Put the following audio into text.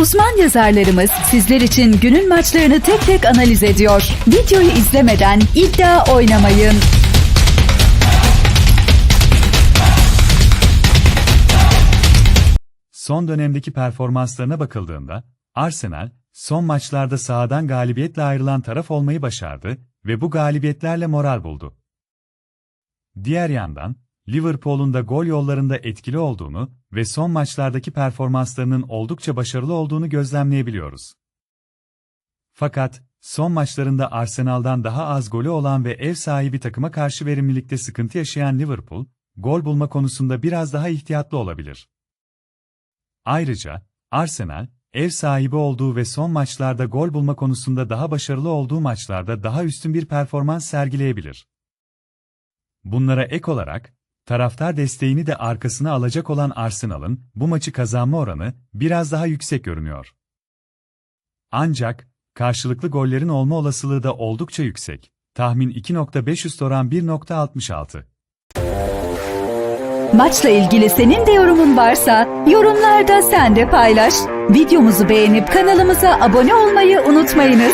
Uzman yazarlarımız sizler için günün maçlarını tek tek analiz ediyor. Videoyu izlemeden iddia oynamayın. Son dönemdeki performanslarına bakıldığında, Arsenal, son maçlarda sahadan galibiyetle ayrılan taraf olmayı başardı ve bu galibiyetlerle moral buldu. Diğer yandan, Liverpool'un da gol yollarında etkili olduğunu ve son maçlardaki performanslarının oldukça başarılı olduğunu gözlemleyebiliyoruz. Fakat, son maçlarında Arsenal'dan daha az golü olan ve ev sahibi takıma karşı verimlilikte sıkıntı yaşayan Liverpool, gol bulma konusunda biraz daha ihtiyatlı olabilir. Ayrıca, Arsenal, ev sahibi olduğu ve son maçlarda gol bulma konusunda daha başarılı olduğu maçlarda daha üstün bir performans sergileyebilir. Bunlara ek olarak, taraftar desteğini de arkasına alacak olan Arsenal'ın bu maçı kazanma oranı biraz daha yüksek görünüyor. Ancak, karşılıklı gollerin olma olasılığı da oldukça yüksek. Tahmin 2.5 üst oran 1.66. Maçla ilgili senin de yorumun varsa yorumlarda sen de paylaş. Videomuzu beğenip kanalımıza abone olmayı unutmayınız.